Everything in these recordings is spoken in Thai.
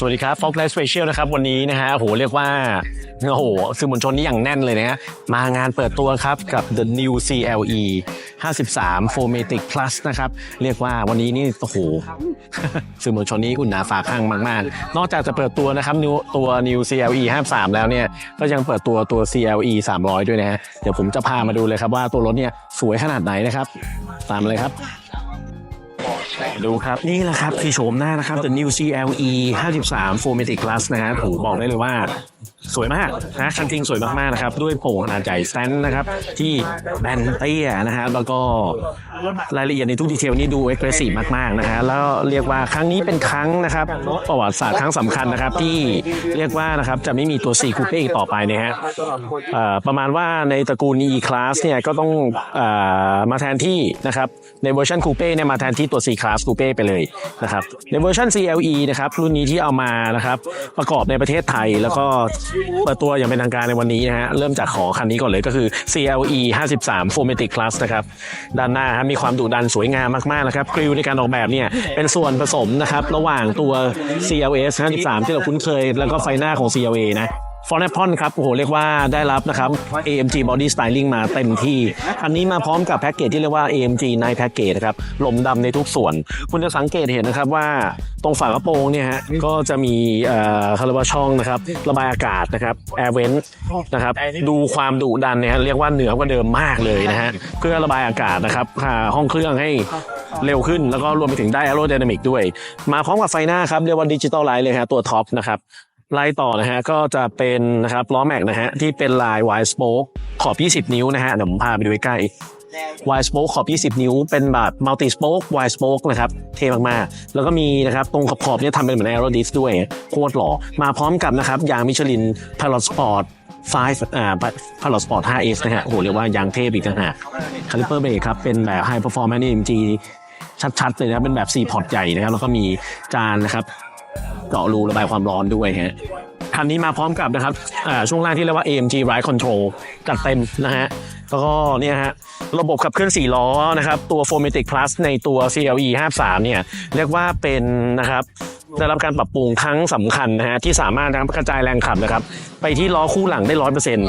สวัสดีครับฟอกไลฟ์สเปเชียลนะครับ วันนี้นะฮะโอ้โหเรียกว่าโอ้โหสื่อมวลชนนี่อย่างแน่นเลยนะฮะมางานเปิดตัวครับกับ The New CLE 53 4matic Plus นะครับ เรียกว่าวันนี้นี่โอ้โหสื่อมวลชนนี้อุ่นหนาฝาข้างมาก ๆ นอกจากจะเปิดตัวนะครับ New ตัว New CLE 53 แล้วเนี่ย ก็ยังเปิดตัวตัว CLE 300 ด้วยนะฮะเดี๋ยวผมจะพามาดูเลยครับว่าตัวรถเนี่ยสวยขนาดไหนนะครับ ตามเลยครับ ดูครับ นี่แหละครับคือโฉมหน้านะครับ The New CLE 53 4matic Plus นะฮะผมบอกได้เลยว่า สวยมากนะคันจริงสวยมากๆนะครับ ด้วยโป่งขนาดใหญ่แตนนะครับ ที่แบนเตี้ยนะฮะแล้วก็รายละเอียดในทุกดีเทลนี่ดูเอ็กซ์เพรสซีฟมากๆนะฮะแล้วเรียกว่าครั้งนี้เป็นครั้งนะครับประวัติศาสตร์ครั้งสำคัญนะครับ ที่เรียกว่านะครับจะไม่มีตัว C Coupe อีกต่อไปนะฮะประมาณว่าในตระกูล E Class เนี่ยก็ต้องอมาแทนที่นะครับในเวอร์ชัน Coupe เนี่ยมาแทนที่ตัว C Class Coupe ไปเลยนะครับในเวอร์ชัน CLE นะครับรุ่นนี้ที่เอามานะครับประกอบในประเทศไทยแล้วก็เปิดตัวอย่างเป็นทางการในวันนี้นะฮะ เริ่มจากขอคันนี้ก่อนเลยก็คือ CLE 53 4matic Plus นะครับ ด้านหน้าครับมีความดุดันสวยงามมากๆนะครับกริลในการออกแบบเนี่ย เป็นส่วนผสมนะครับ ระหว่างตัว CLS 53 ที่เราคุ้นเคย แล้วก็ไฟหน้าของ CLA นะ ฟอนแอปพอนครับโอ้โหเรียกว่าได้รับนะครับ AMG Body Styling มาเต็มที่ อันนี้มาพร้อมกับแพ็กเกจที่เรียกว่า AMG Night Package นะครับลมดำในทุกส่วน คุณจะสังเกตเห็นนะครับว่าตรงฝากระโปรงเนี่ยฮะก็จะมีเอ่อคาร์บาช่องนะครับระบายอากาศนะครับ Air Vent นะครับดูความดุดันเนี่ยฮะเรียกว่าเหนือกว่าเดิมมากเลยนะฮะเพื่อระบายอากาศนะครับพาห้องเครื่องให้เร็วขึ้นแล้วก็รวมไปถึงได้ Aerodynamic ด้วย มาพร้อมกับไฟหน้าครับเรียกว่าดิจิตอลไลท์เลยฮะตัวท็อปนะครับ ไล่ต่อนะฮะก็จะเป็นนะครับล้อแม็กนะฮะที่เป็นลาย wide spoke ขอบ 20 นิ้วนะฮะเดี๋ยวผมพาไปดูใกล้ wide spoke ขอบ 20 นิ้ว เป็นแบบ multi spoke wide spoke นะครับเท่มากๆ แล้วก็มีนะครับตรงขอบๆเนี่ยทำเป็นเหมือน aero disc ด้วยโคตรหล่อมาพร้อมกับนะครับยางมิชลิน Pilot Sport 5อ่า Pilot Sport 5S นะฮะโอ้โหเรียกว่ายางเทพอีกต่างหากคาลิเปอร์เบรกครับเป็นแบบ High Performance AMG ชัดๆเลยนะเป็นแบบ4พอร์ตใหญ่นะครับแล้วก็มีจานนะครับ เจาะรูระบายความร้อนด้วยฮะคันนี้มาพร้อมกับนะครับอ่าช่วงล่างที่เรียกว่า AMG Ride Control จัดเต็มนะฮะแล้วก็เนี่ยฮะระบบขับเคลื่อน4ล้อนะครับ ตัว 4matic Plus ในตัว CLE 53เนี่ย เรียกว่าเป็นนะครับ ได้รับการปรับปรุงครั้งสำคัญนะฮะที่สามารถกระจายแรงขับนะครับไปที่ล้อคู่หลังได้ร้อยเปอร์เซ็นต์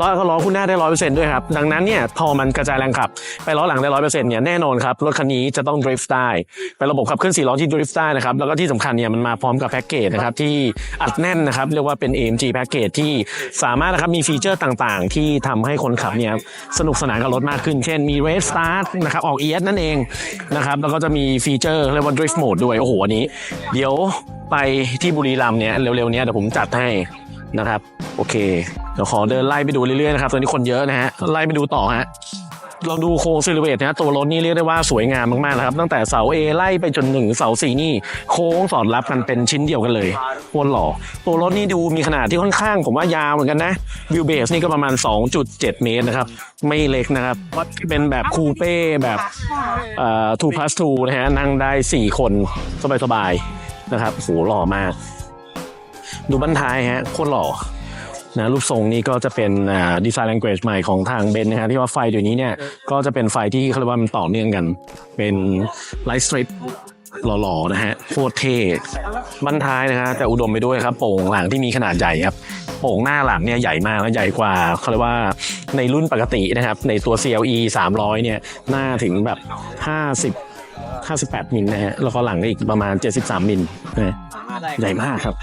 ล้อก็ล้อคู่หน้าได้ร้อยเปอร์เซ็นต์ด้วยครับดังนั้นเนี่ยพอมันกระจายแรงขับ ไปล้อหลังได้ร้อยเปอร์เซ็นต์เนี่ยแน่นอนครับรถคันนี้จะต้องดริฟต์ได้เป็นระบบขับเคลื่อนสี่ล้อที่ดริฟต์ได้นะครับแล้วก็ที่สำคัญเนี่ยมันมาพร้อมกับแพ็กเกจนะครับที่อัดแน่นนะครับเรียกว่าเป็น AMG แพ็กเกจที่สามารถนะครับมีฟีเจอร์ต่างๆ ที่ทำให้คนขับเนี่ยสนุกสนานกับรถมากขึ้น เช่นมี Race Start นะครับออก ES นั่นเองนะครับแล้วก็จะมีฟีเจอร์เรียกว่า Drift Mode ด้วยโอ้โหอันนี้ เดี๋ยวไปที่บุรีรัมย์เนี่ยเร็วๆเนี้ยเดี๋ยวผมจัดให้นะครับ โอเคเดี๋ยวขอเดินไล่ไปดูเรื่อยๆนะครับตอนนี้คนเยอะนะฮะไล่ไปดูต่อฮะเราดูโครงซิลูเวตนะตัวรถนี่เรียกได้ว่าสวยงามมากๆนะครับ ตั้งแต่เสา A ไล่ไปจนถึงเสา C นี่ โค้งสอดรับกันเป็นชิ้นเดียวกันเลยโคตรหล่อตัวรถนี่ดูมีขนาดที่ค่อนข้างผมว่ายาวเหมือนกันนะวิวเบสนี่ก็ประมาณ 2.7 เมตรนะครับ ไม่เล็กนะครับเป็นแบบคูเป้แบบเอ่อ two plus two นะฮะนั่งได้ 4 คนสบายๆ นะครับโหหล่อมาก ดูบันท้ายฮะโคตรหล่อนะรูปทรงนี้ก็จะเป็นดีไซน์ l a n g u a g ใหม่ของทางเบนนะฮะที่ว่าไฟเดี๋ยวนี้เนี่ยก็จะเป็นไฟที่เขาเรียกว่ามันต่อเนื่องกัน เป็นไลท์สตริปหล่อๆนะฮะโคตรเท่บันท้ายนะฮะแต่อุดมไปด้วยครับโป่งหลังที่มีขนาดใหญ่ครับโป่งหน้าหลังเนี่ยใหญ่มากและใหญ่กว่าเขาเรียกว่าในรุ่นปกตินะครับ ในตัว CLE 300 เนี่ยหน้าถึงแบบ 50 58 มิลนะฮะ แล้วก็หลังก็อีกประมาณ 73 มิลนะฮะใหญ่มากครับ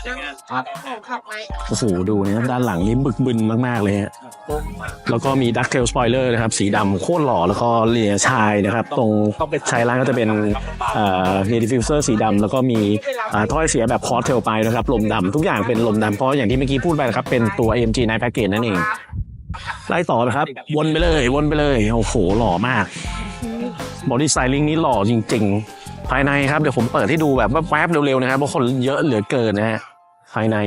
โอ้โห ดูนะด้านหลังนี่บึกบึนมาก ๆ เลยฮะ แล้วก็มีดักเทลสปอยเลอร์นะครับ สีดำโคตรหล่อ แล้วก็เลียชายนะครับ ตรงชายล่างก็จะเป็นเอ่อเฮดิฟิวเซอร์สีดำแล้วก็มีอ่าถ้อยเสียแบบคอร์เทลไปนะครับ ลมดำทุกอย่างเป็นลมดำเพราะอย่างที่เมื่อกี้พูดไปนะครับ เป็นตัว AMG Night Package นั่นเองไล่ต่อนะครับ วนไปเลย วนไปเลย โอ้โห หล่อมาก บอดี้สไตลิ่งนี่หล่อจริง ๆ ภายในครับเดี๋ยวผมเปิดให้ดูแบบแวบๆเร็วๆนะครับเพราะคนเยอะเหลือเกินนะฮะภายใน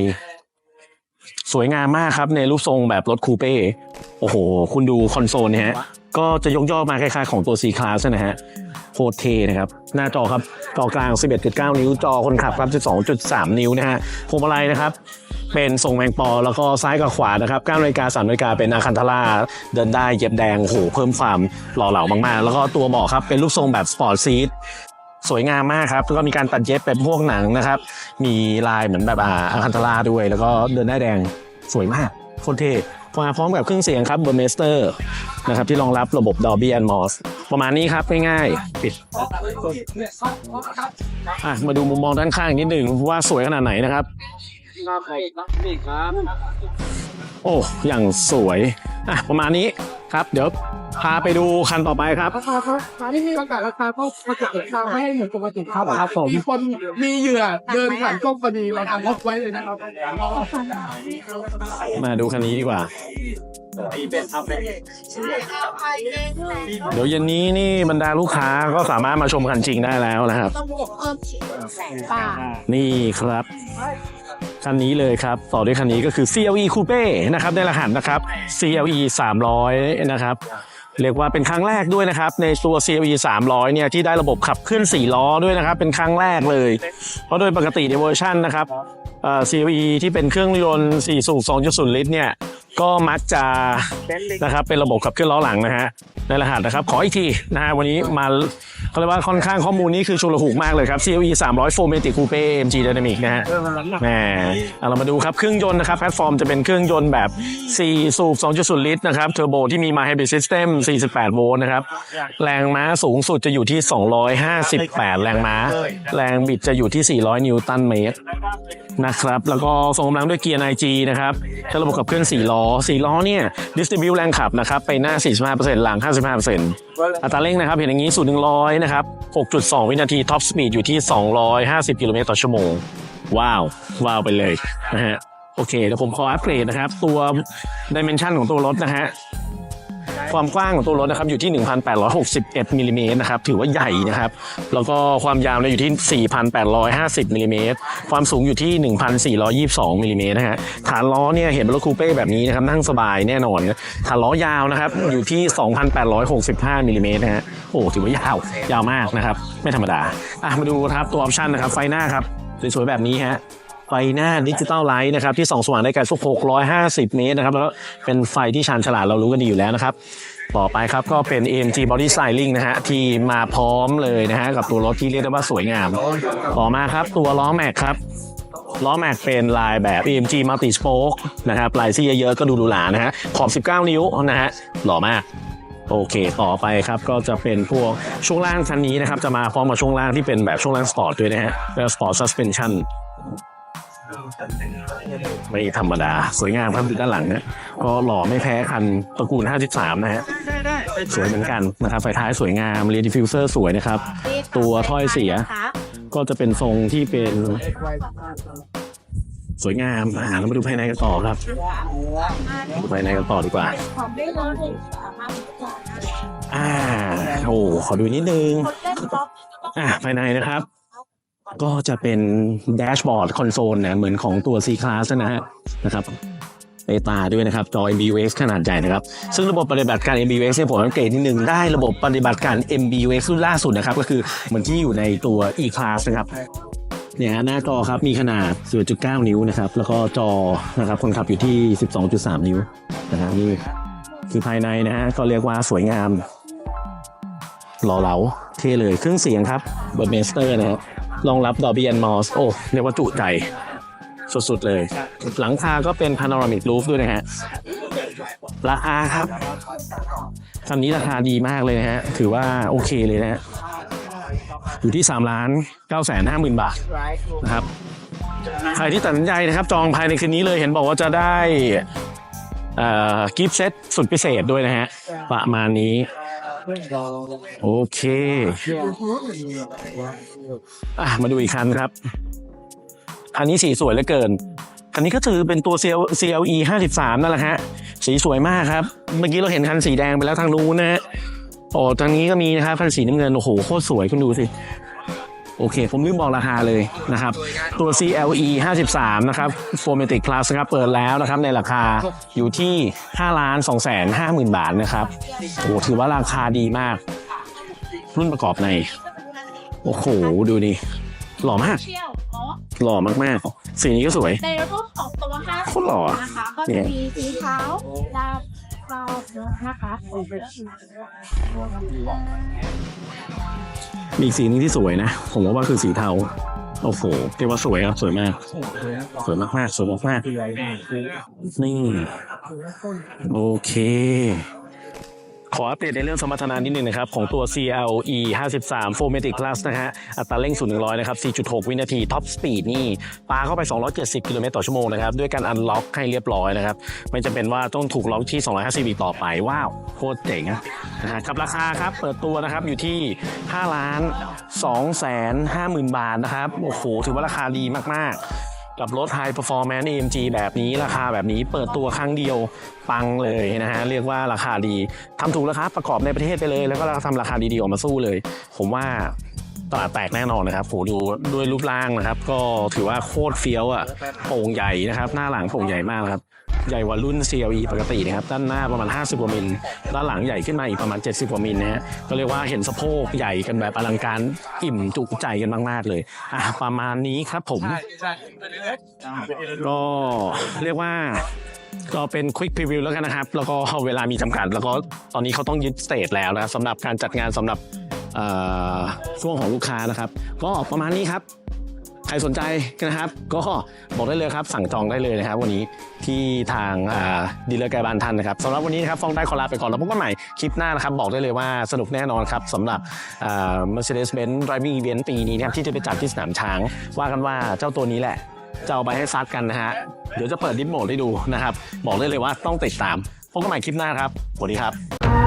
สวยงามมากครับในรูปทรงแบบรถคูเป้โอ้โห คุณดูคอนโซลเนี่ยฮะก็จะยกย่อมาคล้ายๆของตัว C Class นะฮะโคตรเท่นะครับ หน้าจอครับ จอกลาง 11.9 นิ้ว จอคนขับครับ 12.3 นิ้วนะฮะพวงมาลัยนะครับ เป็นทรงแมงปอ แล้วก็ซ้ายกับขวานะครับ9นาฬิกา3นาฬิกาเป็นอาคันทาราเดินได้เย็บแดงโหเพิ่มความหล่อเหลามากๆ แล้วก็ตัวเบาะครับเป็นรูปทรงแบบสปอร์ตซีทสวยงามมากครับแล้วก็มีการตัดเย็บเป็นพวกหนังนะครับ มีลายเหมือนแบบอาคันตาราด้วย แล้วก็เดินได้แดงสวยมากโคตรเท่มาพร้อมกับเครื่องเสียงครับเบอร์เมสเตอร์นะครับที่รองรับระบบ Dolby Atmos ประมาณนี้ครับง่ายๆปิดมาดูมุมมองด้านข้างนิดหนึ่งว่าสวยขนาดไหนนะครับ ครับ โอ้อย่างสวยอะประมาณนี้ครับ เดี๋ยวพาไปดูคันต่อไปครับ ราคาครับราคาที่มีประกาศราคาก็ประกาศราคาไม่ให้เหมือนปกติครับครับผม มีคนมีเหยื่อเดินผ่านกล้องพอดีเราทำล็อกไว้เลยนะครับมาดูคันนี้ดีกว่า เดี๋ยวเย็นนี้นี่บรรดาลูกค้าก็สามารถมาชมคันจริงได้แล้วนะครับ ต้องบวกเพิ่มแสนบาทนี่ครับ คันนี้เลยครับ ต่อด้วยคันนี้ก็คือ CLE Coupe นะครับในรหัสนะครับ CLE 300 นะครับเรียกว่าเป็นครั้งแรกด้วยนะครับในตัว CLE 300 เนี่ยที่ได้ระบบขับเคลื่อน4ล้อด้วยนะครับ เป็นครั้งแรกเลย เพราะโดยปกติในเวอร์ชันนะครับ CLE ที่เป็นเครื่องยนต์4สูบ2.0 ลิตรเนี่ยก็มักจะนะครับเป็นระบบขับเคลื่อนล้อหลังนะฮะในรหัสนะครับ ขออีกทีนะฮะวันนี้มาเขาเรียกว่าค่อนข้างข้อมูลนี้คือชุลหูกมากเลยครับ CLE 300 4matic coupe AMG Dynamic นะฮะแหมเอาเรามาดูครับ เครื่องยนต์นะครับ แพลตฟอร์มจะเป็นเครื่องยนต์แบบ 4 สูบ 2.0 ลิตรนะครับ เทอร์โบที่มีมา hybrid system 48 โวลต์นะครับ แรงม้าสูงสุดจะอยู่ที่ 258 แรงม้า แรงบิดจะอยู่ที่ 400 นิวตันเมตรนะครับ แล้วก็ส่งกำลังด้วยเกียร์ 9G นะครับใช้ระบบขับเคลื่อน4ล้อ4ล้อเนี่ยดิสติบิวแรงขับนะครับไปหน้า 45%หลัง55%อัตราเร่งนะครับ เห็นอย่างนี้สูตร100 นะครับ 6.2 วินาที ท็อปสปีดอยู่ที่ 250 กิโลเมตรต่อชั่วโมง ว้าว ว้าวไปเลยนะฮะ โอเค เดี๋ยวผมขออัปเกรดนะครับ ตัวดิเมนชันของตัวรถนะฮะ ความกว้างของตัวรถนะครับอยู่ที่ 1,861มิลลิเมตรนะครับถือว่าใหญ่นะครับ แล้วก็ความยาวเนี่ยอยู่ที่ 4,850มิลลิเมตรความสูงอยู่ที่ 1,422มิลลิเมตรนะฮะฐานล้อเนี่ยเห็นรถคูเป้แบบนี้นะครับนั่งสบายแน่นอนฐานล้อยาวนะครับอยู่ที่ 2,865มิลลิเมตรนะฮะโอ้ถือว่ายาวยาวมากนะครับไม่ธรรมดาอะมาดูครับตัวออปชันนะครับไฟหน้าครับสวยๆแบบนี้ฮะ ไฟหน้าดิจิตอลไลท์นะครับที่ส่องสว่างได้ไกลสุด650 เมตรนะครับแล้วเป็นไฟที่ชาญฉลาดเรารู้กันดีอยู่แล้วนะครับต่อไปครับก็เป็น AMG Body Styling นะฮะที่มาพร้อมเลยนะฮะกับตัวรถที่เรียกได้ว่าสวยงาม ต่อมาครับตัวล้อแม็กครับล้อแม็กเป็นลายแบบ AMG Multi Spoke นะครับลายซี่เยอะๆก็ดูหรูหรานะฮะขอบ 19 นิ้วนะฮะหล่อมากโอเค ต่อไปครับก็จะเป็นพวกช่วงล่างคันนี้นะครับ จะมาพร้อมกับช่วงล่างที่เป็นแบบช่วงล่างสปอร์ตด้วยนะฮะแล้วสปอร์ตซัสเพนชั่น ไม่ธรรมดา สวยงามครับดูด้านหลังนะก็หล่อไม่แพ้คันตระกูล 53 นะฮะสวยเหมือนกันนะครับไฟท้ายสวยงามเรียดิฟิวเซอร์สวยนะครับ ตัวถ้อยเสีย ก็จะเป็นทรงที่เป็นสวยงามอ่าเรามาดูภายในกันต่อครับดูภายในกันต่อดีกว่าของได้เลยสามารถอ่า โอ้ ขอดูนิดนึงอกอ่าภายในนะครับ ก็จะเป็นแดชบอร์ดคอนโซลนะเหมือนของตัว C Class นะฮะนะครับเอตาด้วยนะครับ จอ MBUX ขนาดใหญ่นะครับ ซึ่งระบบปฏิบัติการ MBUX เนี่ยผมอัปเกรดนิดนึงได้ระบบปฏิบัติการ MBUX รุ่นล่าสุดนะครับ ก็คือเหมือนที่อยู่ในตัว E Class นะครับเนี่ยฮะหน้าจอครับมีขนาด 0.9 นิ้วนะครับ แล้วก็จอนะครับคนขับอยู่ที่ 12.3 นิ้วนะครับนี่คือภายในนะฮะก็เรียกว่าสวยงามหล่อเหลาเท่เลยเครื่องเสียงครับเบอร์เมสเตอร์นะครับ รองรับ Dolby Atmos โอ้เรียกว่าจุใจสุดๆเลย หลังคาก็เป็น Panoramic Roof ด้วยนะฮะ ราคาครับคันนี้ราคาดีมากเลยนะฮะ ถือว่าโอเคเลยนะฮะ อยู่ที่3ล้าน9แสนห้าหมื่นบาทนะครับ ใครที่ตัดสินใจนะครับ จองภายในคืนนี้เลยเห็นบอกว่าจะได้กิฟต์เซตสุดพิเศษด้วยนะฮะ ประมาณนี้ โอเค อะมาดูอีกคันครับ คันนี้สีสวยเหลือเกิน คันนี้ก็ถือเป็นตัว CL CLE 53 นั่นแหละฮะ สีสวยมากครับ เมื่อกี้เราเห็นคันสีแดงไปแล้วทางนู้นนะฮะ โอ้ทางนี้ก็มีนะครับคันสีน้ำเงิน โอ้โห โคตรสวยคุณดูสิ โอเค ผมลืมบอกราคาเลยนะครับ ตัว CLE 53 นะครับ Formatic Plus นะครับ เปิดแล้วนะครับ ในราคาอยู่ที่5ล้าน2แสน5หมื่นบาทนะครับ โอ้โหถือว่าราคาดีมาก รุ่นประกอบใน โอ้โห ดูดิ หล่อมากเชี่ยวเนาะหล่อมากๆ สีนี้ก็สวย ในรุ่นของตัวห้าโคตรหล่ออะนะคะก็เนี่จะยมีสีขาวดำ รอบนะคะมีอีกสีหนึงที่สวยนะ ผมว่าว่าคือสีเทา โอ้โหเรียกว่าสวยครับ สวยมาก สวยมากมากๆสวยมากมากๆนี่ โอเค ขออัปเดตในเรื่องสมรรถนะนิดนึงนะครับ ของตัว CLE 53 4matic plus นะฮะอัตราเร่ง0 100 นะครับ 4.6 วินาที ท็อปสปีดนี่ปาเข้าไป 270 กิโลเมตรต่อชั่วโมงนะครับ ด้วยการอันล็อกให้เรียบร้อยนะครับ ไม่จำเป็นว่าต้องถูกล็อกที่ 250อีกต่อไป ว้าว โคตรเจ๋งนะฮะกับราคาครับ เปิดตัวนะครับอยู่ที่ 5 ล้าน2แสน5หมื่นบาทนะครับ โอ้โห ถือว่าราคาดีมาก ๆ กับรถ High Performance AMG แบบนี้ราคาแบบนี้เปิดตัวครั้งเดียวปังเลยนะฮะ เรียกว่าราคาดีทำถูกราคาประกอบในประเทศไปเลย แล้วก็ทำราคาดีๆออกมาสู้เลย ผมว่าตลาดแตกแน่นอนนะครับโหดูด้วยรูปร่างนะครับ ก็ถือว่าโคตรเฟี้ยวอะโป่งใหญ่นะครับ หน้าหลังโป่งใหญ่มากนะครับ ใหญ่กว่ารุ่น CLE ปกตินะครับ ด้านหน้าประมาณ 50กว่ามิล ด้านหลังใหญ่ขึ้นมาอีกประมาณ 70กว่ามิลนะฮะ ก็เรียกว่าเห็นสะโพกใหญ่กันแบบอลังการอิ่มจุใจกันมากๆเลย อะประมาณนี้ครับผม ก็เรียกว่าก็เป็นควิกพรีวิวแล้วกันนะครับ แล้วก็เวลามีจำกัด แล้วก็ตอนนี้เขาต้องยึดสเตจแล้วนะสำหรับการจัดงานสำหรับช่วงของลูกค้านะครับ ก็ประมาณนี้ครับ รสนใจนะครับ ก็บอกได้เลยครับสั่งจองได้เลยนะครับ วันนี้ที่ทางดีลเลอร์ไกบ้านท่านนะครับสำหรับวันนี้นะครับฟองได้ขอลาไปก่อนแล้วพบกันใหม่คลิปหน้านะครับบอกได้เลยว่าสนุกแน่นอนครับสำหรับ Mercedes-Benz Driving Event ปีนี้นะครับที่จะไปจัดที่สนามช้าง ว่ากันว่าเจ้าตัวนี้แหละจะเอาไปให้ซัดกันนะฮะเดี๋ยวจะเปิดดิสโหมดให้ดูนะครับ บอกได้เลยว่าต้องติดตามพบกันใหม่คลิปหน้าครับสวัสดีครับ